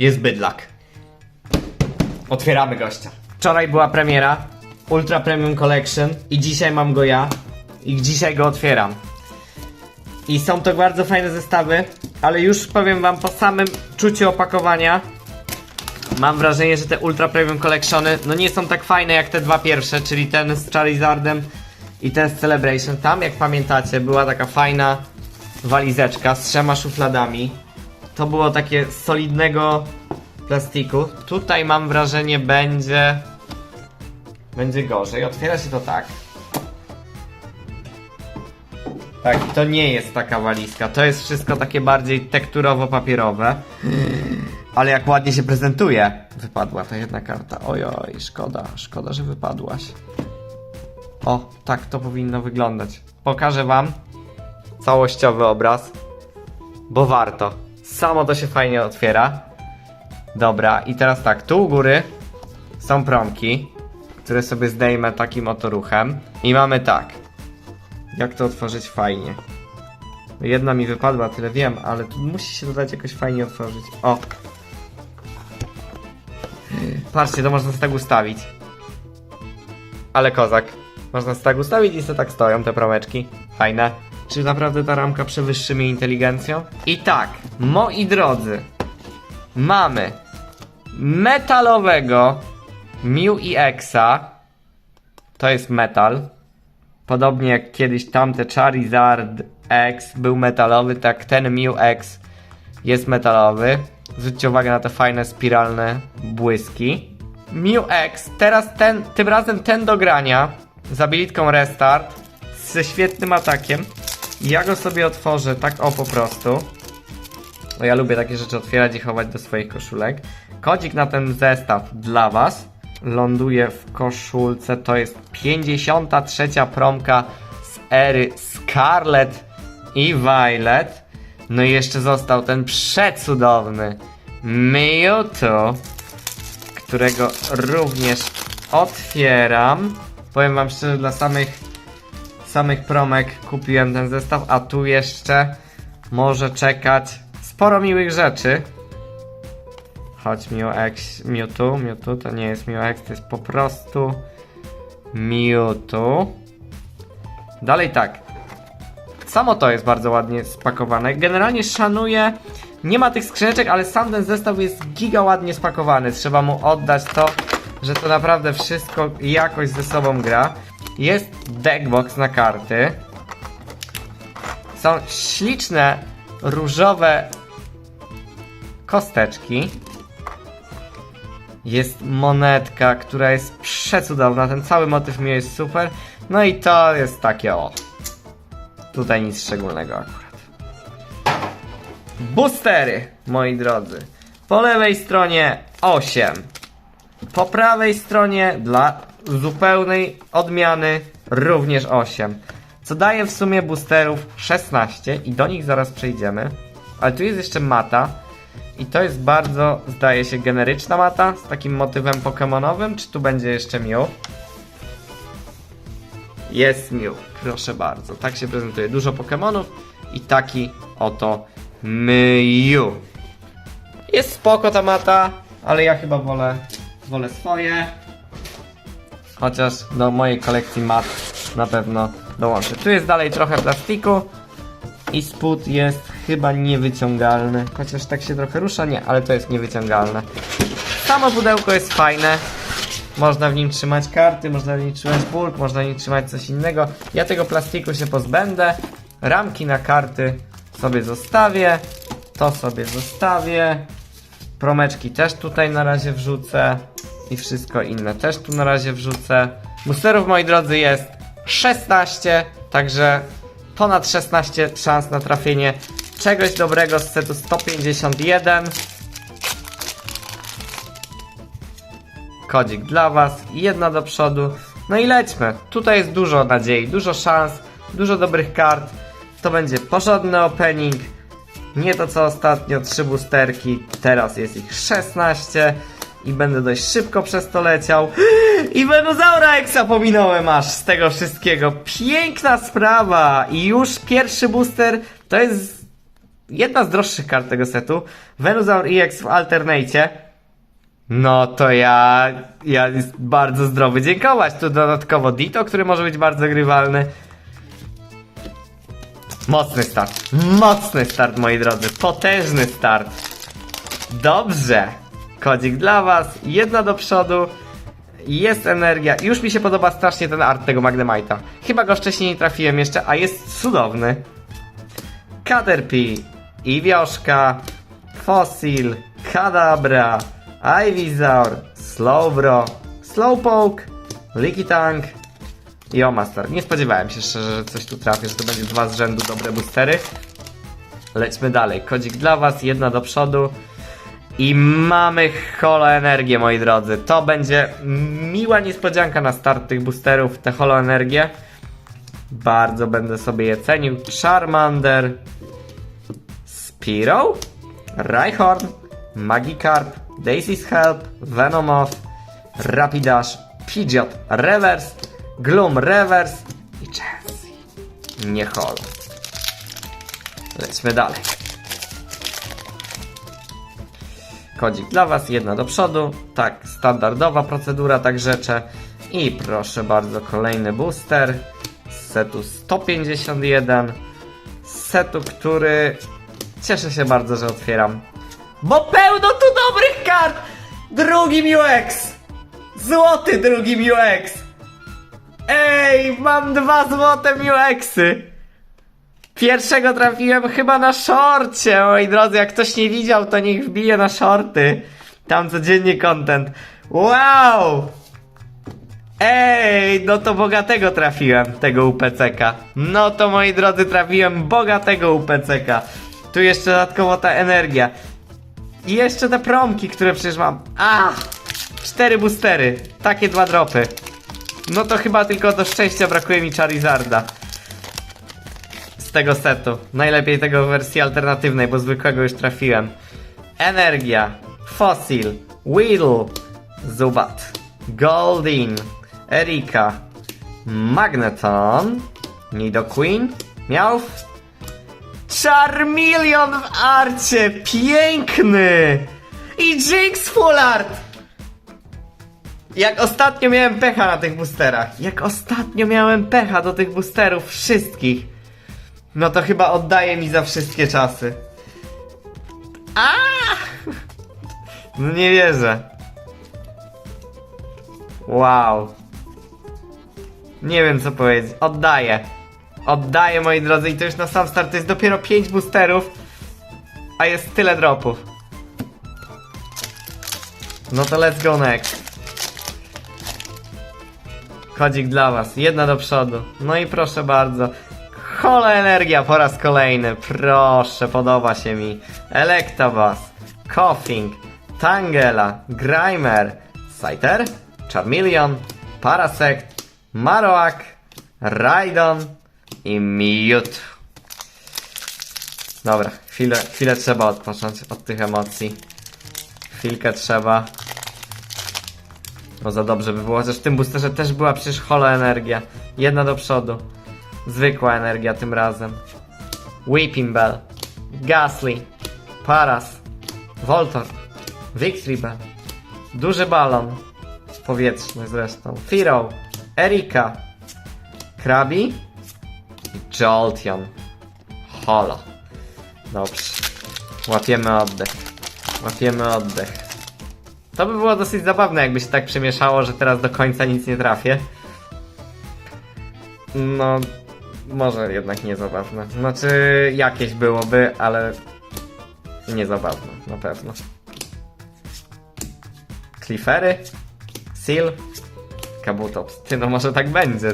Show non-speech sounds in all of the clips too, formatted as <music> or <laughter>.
jest bydlak. Otwieramy gościa. Wczoraj była premiera Ultra Premium Collection i dzisiaj mam go ja i dzisiaj go otwieram. I są to bardzo fajne zestawy, ale już powiem wam po samym czuciu opakowania mam wrażenie, że te Ultra Premium Collectiony no nie są tak fajne jak te dwa pierwsze, czyli ten z Charizardem i ten z Celebration. Tam jak pamiętacie była taka fajna walizeczka z trzema szufladami. To było takie solidnego plastiku. Tutaj mam wrażenie będzie będzie gorzej. Otwiera się to tak. Tak, to nie jest taka walizka. To jest wszystko takie bardziej tekturowo-papierowe. Ale jak ładnie się prezentuje. Wypadła ta jedna karta. Ojoj, szkoda, szkoda, że wypadłaś. O, tak to powinno wyglądać. Pokażę wam całościowy obraz, bo warto. Samo to się fajnie otwiera. Dobra, i teraz tak, tu u góry są promki, które sobie zdejmę takim oto ruchem. I mamy tak. Jak to otworzyć fajnie? Jedna mi wypadła, tyle wiem, ale tu musi się dodać jakoś fajnie otworzyć. O! Patrzcie, to można tak ustawić. Ale kozak. Można tak ustawić i sobie tak stoją te promeczki. Fajne. Czy naprawdę ta ramka przewyższy mnie inteligencją? I tak, moi drodzy, mamy metalowego Mew i Exa. To jest metal. Podobnie jak kiedyś tamte Charizard X był metalowy, tak ten Mew X jest metalowy. Zwróćcie uwagę na te fajne spiralne błyski. Mew X, teraz ten, tym razem ten do grania z abilitką Restart ze świetnym atakiem. Ja go sobie otworzę tak o po prostu. Bo ja lubię takie rzeczy otwierać i chować do swoich koszulek. Kodzik na ten zestaw dla Was ląduje w koszulce. To jest 53 promka z ery Scarlet i Violet. No i jeszcze został ten przecudowny Mewtwo, którego również otwieram. Powiem Wam szczerze, dla samych samych promek kupiłem ten zestaw, a tu jeszcze może czekać sporo miłych rzeczy. Chodź Mew X, Mewtwo, Mewtwo to nie jest Mew X, to jest po prostu Mewtwo. Dalej tak. Samo to jest bardzo ładnie spakowane. Generalnie szanuję. Nie ma tych skrzyneczek, ale sam ten zestaw jest giga ładnie spakowany. Trzeba mu oddać to, że to naprawdę wszystko jakoś ze sobą gra. Jest deckbox na karty. Są śliczne, różowe kosteczki. Jest monetka, która jest przecudowna. Ten cały motyw mi jest super. No i to jest takie o. Tutaj nic szczególnego akurat. Boostery, moi drodzy. Po lewej stronie 8. Po prawej stronie dla zupełnej odmiany również 8. Co daje w sumie boosterów 16 i do nich zaraz przejdziemy. Ale tu jest jeszcze mata. I to jest bardzo, zdaje się, generyczna mata z takim motywem pokemonowym. Czy tu będzie jeszcze Mew? Jest Mew, proszę bardzo. Tak się prezentuje. Dużo Pokemonów i taki oto Mew. Jest spoko ta mata, ale ja chyba wolę, wolę swoje. Chociaż do mojej kolekcji mat na pewno dołączę. Tu jest dalej trochę plastiku i spód jest chyba niewyciągalny. Chociaż tak się trochę rusza, nie, ale to jest niewyciągalne. Samo pudełko jest fajne. Można w nim trzymać karty, można w nim trzymać bulk, można w nim trzymać coś innego. Ja tego plastiku się pozbędę. Ramki na karty sobie zostawię. To sobie zostawię. Promeczki też tutaj na razie wrzucę. I wszystko inne też tu na razie wrzucę. Boosterów, moi drodzy, jest 16. Także ponad 16 szans na trafienie czegoś dobrego z setu 151. Kodzik dla Was, jedna do przodu. No i lećmy. Tutaj jest dużo nadziei, dużo szans, dużo dobrych kart. To będzie porządny opening. Nie to co ostatnio, trzy boosterki, teraz jest ich 16 i będę dość szybko przez to leciał. <gasps> I Venusaura Exa pominąłem aż z tego wszystkiego. Piękna sprawa! I już pierwszy booster to jest jedna z droższych kart tego setu. Venusaur EX w Alternate. No to ja, ja jest bardzo zdrowy dziękować. Tu dodatkowo Dito, który może być bardzo grywalny. Mocny start. Mocny start, moi drodzy. Potężny start. Dobrze. Kodzik dla was. Jedna do przodu. Jest energia. Już mi się podoba strasznie ten art tego Magnemite'a. Chyba go wcześniej nie trafiłem jeszcze, a jest cudowny. Caterpie, Iwioszka, Fossil, Kadabra, Ivysaur, Slowbro, Slowpoke, Licky Tank i Omastar. Nie spodziewałem się szczerze, że coś tu trafię, że to będzie dwa z rzędu dobre boostery. Lećmy dalej. Kodzik dla was, jedna do przodu. I mamy holoenergię, moi drodzy. To będzie miła niespodzianka na start tych boosterów, te holoenergie. Bardzo będę sobie je cenił. Charmander, Spiro, Rhyhorn, Magikarp, Daisy's Help, Venomoth, Rapidash, Pidgeot Reverse, Gloom Reverse i Chansey. Nie holo. Lećmy dalej. Kodzik dla Was, jedna do przodu. Tak, standardowa procedura, tak rzeczę. I proszę bardzo, kolejny booster z setu 151. Z setu, który cieszę się bardzo, że otwieram. Bo pełno tu dobrych kart! Drugi UX! Złoty drugi UX! Ej, mam dwa złote UXy! Pierwszego trafiłem chyba na szorcie, moi drodzy. Jak ktoś nie widział, to niech wbije na shorty. Tam codziennie content. Wow! Ej, no to bogatego trafiłem, tego UPCK. No to moi drodzy, trafiłem bogatego UPCK. Tu jeszcze dodatkowo ta energia. I jeszcze te promki, które przecież mam. A! Cztery boostery. Takie dwa dropy. No to chyba tylko do szczęścia brakuje mi Charizarda z tego setu. Najlepiej tego w wersji alternatywnej, bo zwykłego już trafiłem. Energia, Fossil, Weedle, Zubat, Goldin, Erika, Magneton, Nidoqueen, Meowth, Charmeleon w arcie! Piękny! I Jinx Full Art! Jak ostatnio miałem pecha na tych boosterach. Jak ostatnio miałem pecha do tych boosterów wszystkich. No to chyba oddaje mi za wszystkie czasy. A! No nie wierzę. Wow. Nie wiem co powiedzieć. Oddaję. Oddaję moi drodzy i to już na sam start to jest dopiero 5 boosterów, a jest tyle dropów. No to let's go next. Kodzik dla was, jedna do przodu. No i proszę bardzo. Hola energia po raz kolejny. Proszę, podoba się mi. Electabuzz, Coughing, Tangela, Grimer, Scyther, Charmeleon, Parasect, Marowak, Raidon i Mewtwo. Dobra, chwilę, chwilę trzeba odpocząć od tych emocji. Chwilkę trzeba. No za dobrze by było, chociaż w tym boosterze też była przecież holo energia. Jedna do przodu. Zwykła energia tym razem. Weeping Bell. Gasly. Paras. Voltor. Victory Bell. Duży balon. Powietrzny zresztą. Firo. Erika. Krabi. Jolteon. Holo. Dobrze. Łapiemy oddech. Łapiemy oddech. To by było dosyć zabawne, jakby się tak przemieszało, że teraz do końca nic nie trafię. No, może jednak nie zabawne. Znaczy, jakieś byłoby, ale nie zabawne, na pewno. Cliffery? Seal? Kabutops. Ty, no może tak będzie.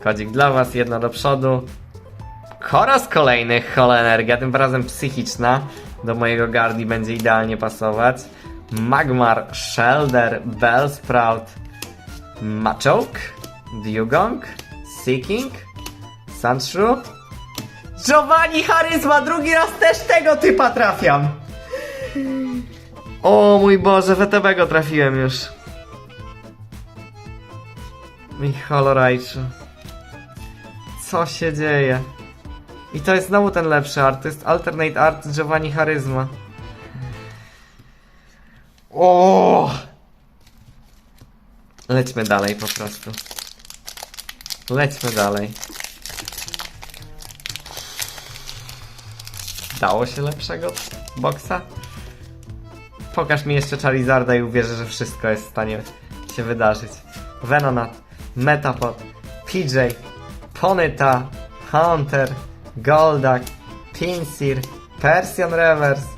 Kodzik dla was, jedna do przodu. Koraz kolejny, hola energia, tym razem psychiczna. Do mojego Gardi będzie idealnie pasować. Magmar, Shelder, Bellsprout, Machoke, Dugong, Seeking, Sandshrew, Giovanni Charyzma, drugi raz też tego typa trafiam. O mój Boże, WTB go trafiłem już. Holorajczu. Co się dzieje? I to jest znowu ten lepszy art, to jest Alternate Art Giovanni Charyzma. O! Lećmy dalej po prostu. Lećmy dalej. Dało się lepszego boksa? Pokaż mi jeszcze Charizarda i uwierzę, że wszystko jest w stanie się wydarzyć. Venonat, Metapod, PJ, Ponyta, Hunter, Goldak, Pinsir, Persian Reverse,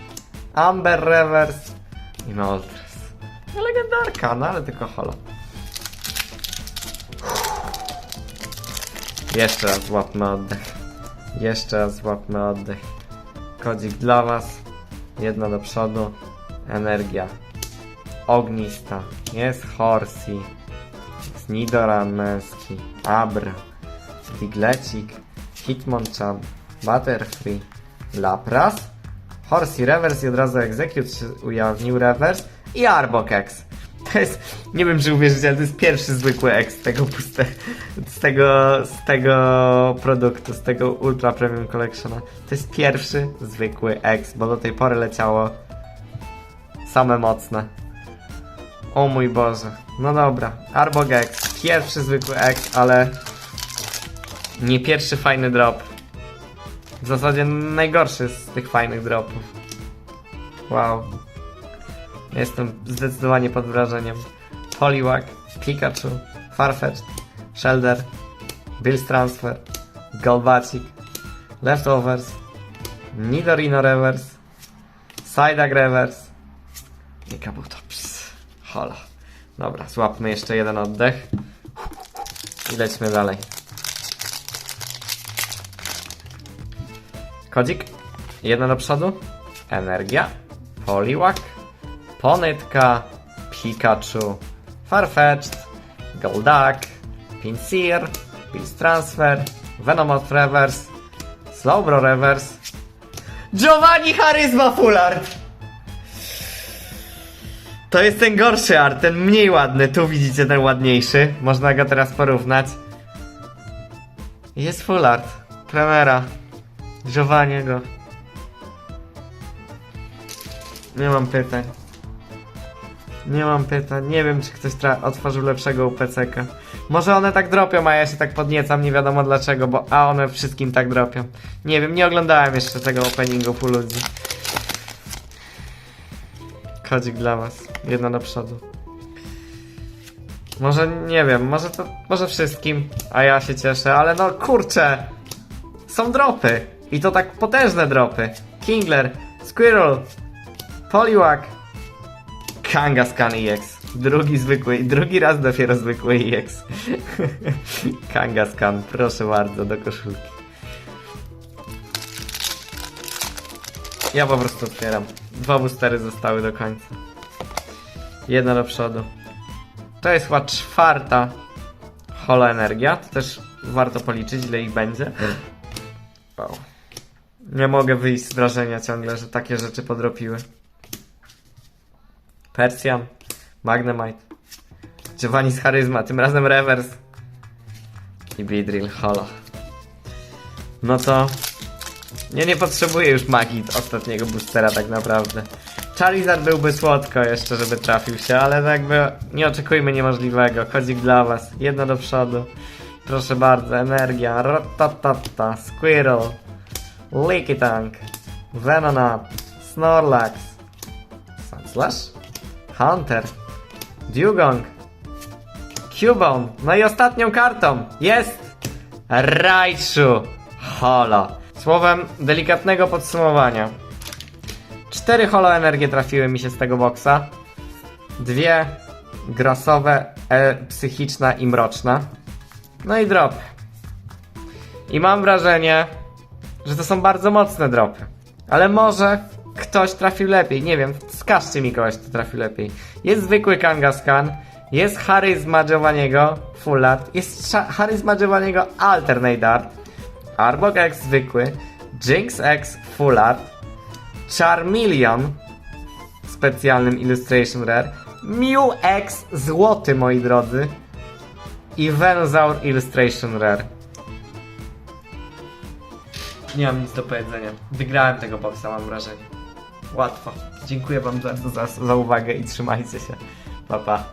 Amber Reverse i Moltres. Legendarka, no ale tylko holo. Jeszcze raz złapmy oddech. Jeszcze raz złapmy oddech. Kodzik dla was. Jedno do przodu. Energia. Ognista. Jest Horsey. Jest Nidoran męski. Abra. Diglecik. Hitmonchan. Butterfree. Lapras. Horsey Reverse i od razu Execute ujawnił Reverse. I Arbokex. To jest, nie wiem czy uwierzycie, ale to jest pierwszy zwykły X z tego puste, z tego, z tego produktu, z tego Ultra Premium Collectiona. To jest pierwszy zwykły X, bo do tej pory leciało same mocne. O mój Boże. No dobra, Arbogex, pierwszy zwykły X, ale nie pierwszy fajny drop. W zasadzie najgorszy z tych fajnych dropów. Wow. Jestem zdecydowanie pod wrażeniem. Poliwag, Pikachu, Farfetch'd, Shelder, Bills Transfer, Golbacik, Leftovers, Nidorino Reverse, Psyduck Reverse i Kabutops. Hola. Dobra, złapmy jeszcze jeden oddech i lećmy dalej. Kodzik, jedno do przodu, Energia, Poliwag, Ponytka, Pikachu, Farfetch'd, Golduck, Pinsir, Bills Transfer, Venomoth Reverse, Slowbro Reverse, Giovanni Charisma Full Art! To jest ten gorszy art, ten mniej ładny. Tu widzicie ten ładniejszy. Można go teraz porównać. Jest full art. Premiera. Giovanniego. Nie mam pytań. Nie mam pytań. Nie wiem, czy ktoś tra- otworzył lepszego UPCK. Może one tak dropią, a ja się tak podniecam, nie wiadomo dlaczego, bo a one wszystkim tak dropią. Nie wiem, nie oglądałem jeszcze tego openingu pół ludzi. Kodzik dla was. Jedno do przodu. Może nie wiem, może to, może wszystkim, a ja się cieszę, ale no kurczę! Są dropy! I to tak potężne dropy. Kingler, Squirrel, Poliwag, Kangaskhan EX. Drugi zwykły, drugi raz dopiero zwykły EX. Kangaskhan, <laughs> proszę bardzo, do koszulki. Ja po prostu otwieram. Dwa boostery zostały do końca. Jedna do przodu. To jest chyba czwarta holo energia. To też warto policzyć, ile ich będzie. Wow. Nie mogę wyjść z wrażenia ciągle, że takie rzeczy podropiły. Persjan, Magnemite, Giovanni z Charyzma, tym razem Reverse i Beedrill Holo. No to nie, nie potrzebuję już magii ostatniego boostera tak naprawdę. Charizard byłby słodko jeszcze, żeby trafił się, ale tak jakby nie oczekujmy niemożliwego. Kodzik dla was, jedno do przodu. Proszę bardzo, energia, ratatata, Squirrel, Leaky Tank, Venonat, Snorlax, Sandslash, Hunter, Dugong, Cubone, no i ostatnią kartą jest Raichu Holo. Słowem delikatnego podsumowania. Cztery holo energie trafiły mi się z tego boksa. Dwie grasowe, e, psychiczna i mroczna. No i drop. I mam wrażenie, że to są bardzo mocne dropy. Ale może ktoś trafił lepiej. Nie wiem, wskażcie mi kogoś, kto trafił lepiej. Jest zwykły Kangaskhan, jest Charyzma Giovanniego Full Art, jest Cha- Charyzma Giovanniego Alternate Art, Arbok X zwykły, Jinx X Full Art, Charmeleon specjalnym Illustration Rare, Mew X złoty moi drodzy i Venusaur Illustration Rare. nie mam nic do powiedzenia. Wygrałem tego boksa, mam wrażenie. Łatwo. Dziękuję wam bardzo za, za uwagę i trzymajcie się. Pa, pa.